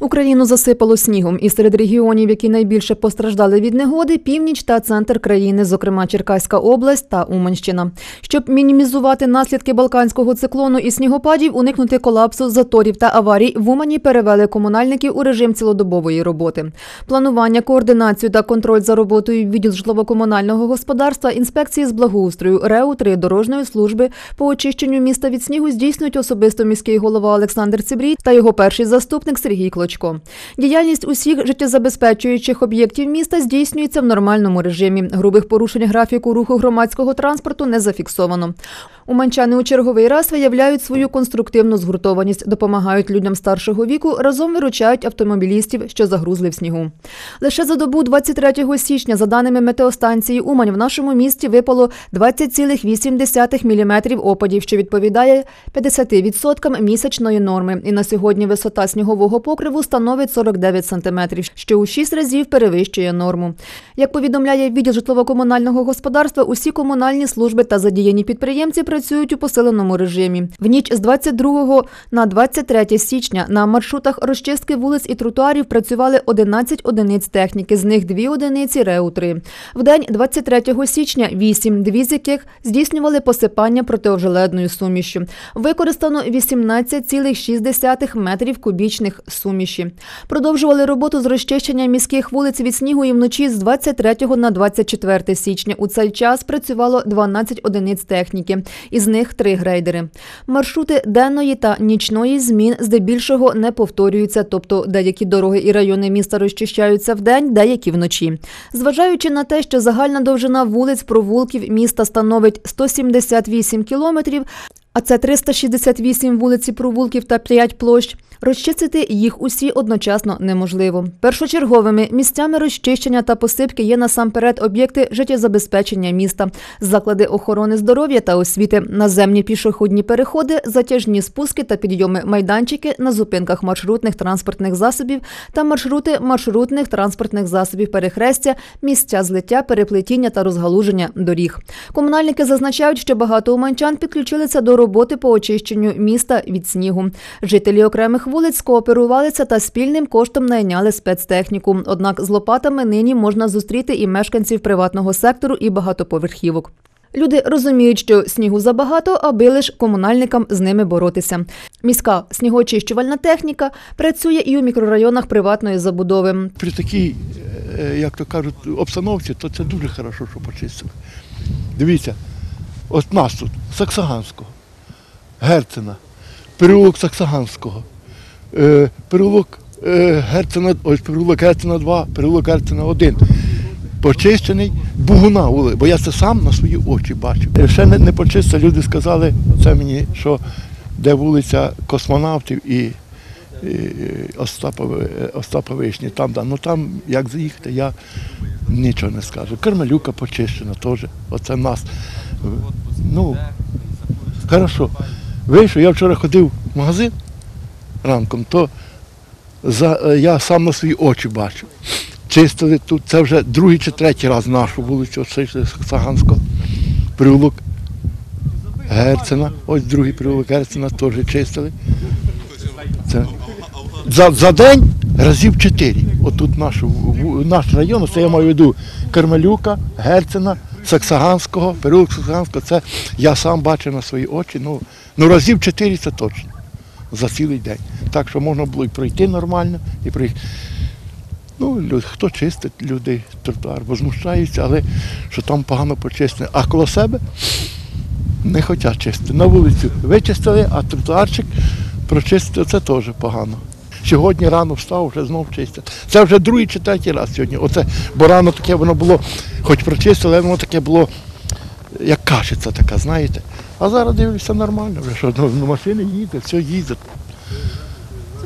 Україну засипало снігом, і серед регіонів, які найбільше постраждали від негоди, північ та центр країни, зокрема Черкаська область та Уманщина. Щоб мінімізувати наслідки балканського циклону і снігопадів, уникнути колапсу, заторів та аварій, в Умані перевели комунальників у режим цілодобової роботи. Планування, координацію та контроль за роботою відділ житлово-комунального господарства, інспекції з благоустрою, РЕУ 3 дорожньої служби по очищенню міста від снігу здійснюють особисто міський голова Олександр Цибрій та його перший заступник Сергій Клочко. Діяльність усіх життєзабезпечуючих об'єктів міста здійснюється в нормальному режимі. Грубих порушень графіку руху громадського транспорту не зафіксовано. Уманчани у черговий раз виявляють свою конструктивну згуртованість, допомагають людям старшого віку, разом виручають автомобілістів, що загрузли в снігу. Лише за добу 23 січня, за даними метеостанції Умань, в нашому місті випало 20,8 мм опадів, що відповідає 50% місячної норми. І на сьогодні висота снігового покриву становить 49 см, що у 6 разів перевищує норму. Як повідомляє відділ житлово-комунального господарства, усі комунальні служби та задіяні підприємці працюють у посиленому режимі. В ніч з 22 на 23 січня на маршрутах розчистки вулиць і тротуарів працювали 11 одиниць техніки, з них 2 одиниці РЕУ-3. В день 23 січня 8, дві з яких здійснювали посипання протиожеледною сумішю. Використано 18,6 метрів кубічних суміші. Продовжували роботу з розчищення міських вулиць від снігу і вночі з 23 на 24 січня. У цей час працювало 12 одиниць техніки, із них 3 грейдери. Маршрути денної та нічної змін здебільшого не повторюються, тобто деякі дороги і райони міста розчищаються вдень, деякі вночі. Зважаючи на те, що загальна довжина вулиць провулків міста становить 178 кілометрів, а це 368 вулиць і провулків та 5 площ. Розчистити їх усі одночасно неможливо. Першочерговими місцями розчищення та посипки є насамперед об'єкти життєзабезпечення міста, заклади охорони здоров'я та освіти, наземні пішохідні переходи, затяжні спуски та підйоми майданчики на зупинках маршрутних транспортних засобів та маршрути маршрутних транспортних засобів перехрестя, місця злиття, переплетіння та розгалуження доріг. Комунальники зазначають, що багато уманчан підключилися до роботи по очищенню міста від снігу. Жителі окремих вулиць скооперувалися та спільним коштом найняли спецтехніку. Однак з лопатами нині можна зустріти і мешканців приватного сектору, і багатоповерхівок. Люди розуміють, що снігу забагато, аби лише комунальникам з ними боротися. Міська снігоочищувальна техніка працює і у мікрорайонах приватної забудови. При такій, е, як то кажуть, обстановці, то це дуже хорошо, що почистили. Дивіться, от нас тут, Саксаганського, Герцена, переулок Саксаганського, е, переулок е, Герцена, ось переулок Герцена 2, переулок Герцена 1. Почищений бугуна, бо я це сам на свої очі бачив. Е, Ще не, не почистили, люди сказали, це мені, що де вулиця космонавтів і, і Остапа, Остапа Вишні, там, да. ну там як заїхати, я нічого не скажу. Кармелюка почищена теж. Оце нас. Ну, хорошо. Вийшов, я вчора ходив в магазин ранком, то за, е, я сам на свої очі бачив. Чистили тут, це вже другий чи третій раз нашу вулицю Саганського. Приволок Герцена, ось другий приволок Герцена теж чистили. Це за, за день разів чотири. Отут наш, наш район, це я маю в виду Кармелюка, Герцена, Саксаганського, переулок Саксаганського, це я сам бачив на свої очі. Ну, ну разів чотири це точно за цілий день. Так що можна було і пройти нормально, і проїхати. Ну, хто чистить люди тротуар, возмущаються, але що там погано почистено. А коло себе не хочуть чистити. На вулицю вичистили, а тротуарчик прочистити це теж погано. Сьогодні рано встав, вже знов чистять. Це вже другий чи третій раз сьогодні. Оце, бо рано таке воно було, хоч прочистили, але воно таке було, як кашиця така, знаєте. А зараз дивлюся нормально, вже що ну, машини їздять, все їздять.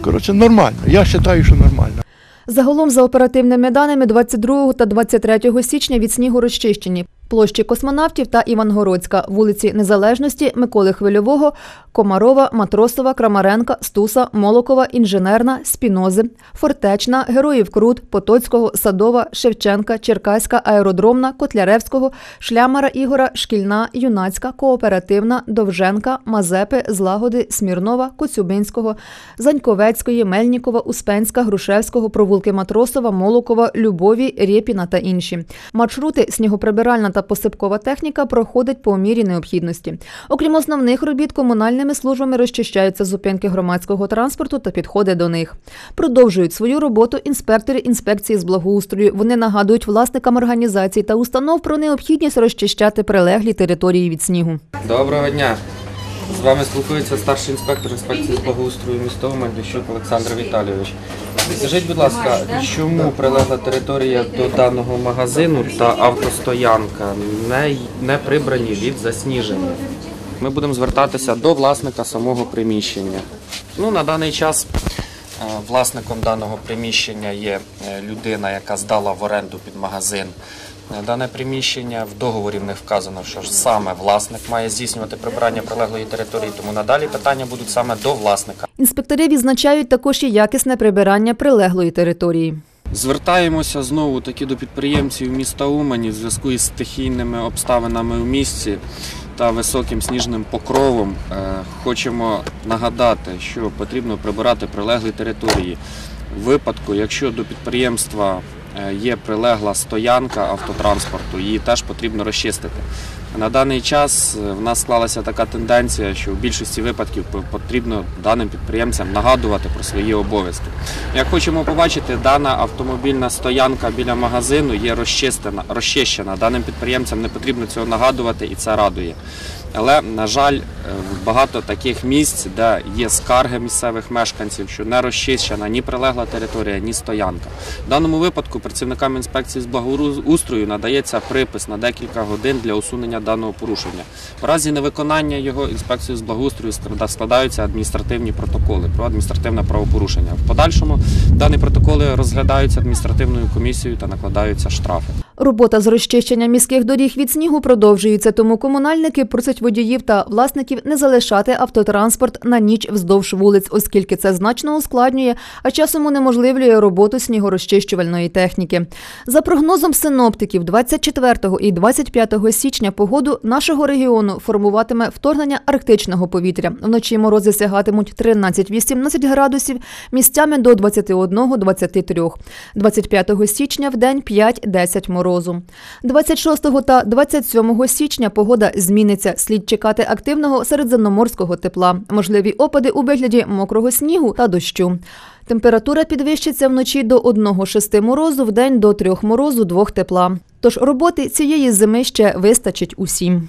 Коротше, нормально. Я вважаю, що нормально. Загалом, за оперативними даними, 22 та 23 січня від снігу розчищені площі космонавтів та Івангородська, вулиці Незалежності, Миколи Хвильового, Комарова, Матросова, Крамаренка, Стуса, Молокова, Інженерна, Спінози, Фортечна, Героїв Крут, Потоцького, Садова, Шевченка, Черкаська, Аеродромна, Котляревського, Шлямара Ігора, Шкільна, Юнацька, Кооперативна, Довженка, Мазепи, Злагоди, Смірнова, Коцюбинського, Заньковецької, Мельнікова, Успенська, Грушевського, Провулки Матросова, Молокова, Любові, Рєпіна та інші. Маршрути снігоприбиральна та посипкова техніка проходить по мірі необхідності. Окрім основних робіт, комунальними службами розчищаються зупинки громадського транспорту та підходи до них. Продовжують свою роботу інспектори інспекції з благоустрою. Вони нагадують власникам організацій та установ про необхідність розчищати прилеглі території від снігу. Доброго дня. З вами спілкується старший інспектор інспекції з благоустрою міста Умань Дощук Олександр Віталійович. Скажіть, будь ласка, чому прилегла територія до даного магазину та автостоянка не, не прибрані від засніження? Ми будемо звертатися до власника самого приміщення. Ну, на даний час е, власником даного приміщення є е, людина, яка здала в оренду під магазин. Дане приміщення в договорі в них вказано, що ж саме власник має здійснювати прибирання прилеглої території, тому надалі питання будуть саме до власника. Інспектори відзначають також і якісне прибирання прилеглої території. Звертаємося знову таки до підприємців міста Умані в зв'язку із стихійними обставинами в місті та високим сніжним покровом. Е, Хочемо нагадати, що потрібно прибирати прилеглі території. В випадку, якщо до підприємства є прилегла стоянка автотранспорту, її теж потрібно розчистити. На даний час е, в нас склалася така тенденція, що в більшості випадків потрібно даним підприємцям нагадувати про свої обов'язки. Як хочемо побачити, дана автомобільна стоянка біля магазину є розчищена. Даним підприємцям не потрібно цього нагадувати і це радує. Але, на жаль, е, багато таких місць, де є скарги місцевих мешканців, що не розчищена ні прилегла територія, ні стоянка. В даному випадку працівникам інспекції з благоустрою надається припис на декілька годин для усунення даного порушення. В разі невиконання його інспекцією з благоустрою склада- складаються адміністративні протоколи про адміністративне правопорушення. В подальшому дані протоколи розглядаються адміністративною комісією та накладаються штрафи. Робота з розчищення міських доріг від снігу продовжується, тому комунальники просять водіїв та власників не залишати автотранспорт на ніч вздовж вулиць, оскільки це значно ускладнює, а часом унеможливлює роботу снігорозчищувальної техніки. За прогнозом синоптиків, 24 і 25 січня погоду нашого регіону формуватиме вторгнення арктичного повітря. Вночі морози сягатимуть 13-18 градусів, місцями до 21-23. 25 січня в день 5-10 морозу. 26 та 27 січня погода зміниться. Слід чекати активного середземноморського тепла. Можливі опади у вигляді мокрого снігу та дощу. Температура підвищиться вночі до 1-6 морозу, в день до 3 морозу, 2 тепла. Тож роботи цієї зими ще вистачить усім.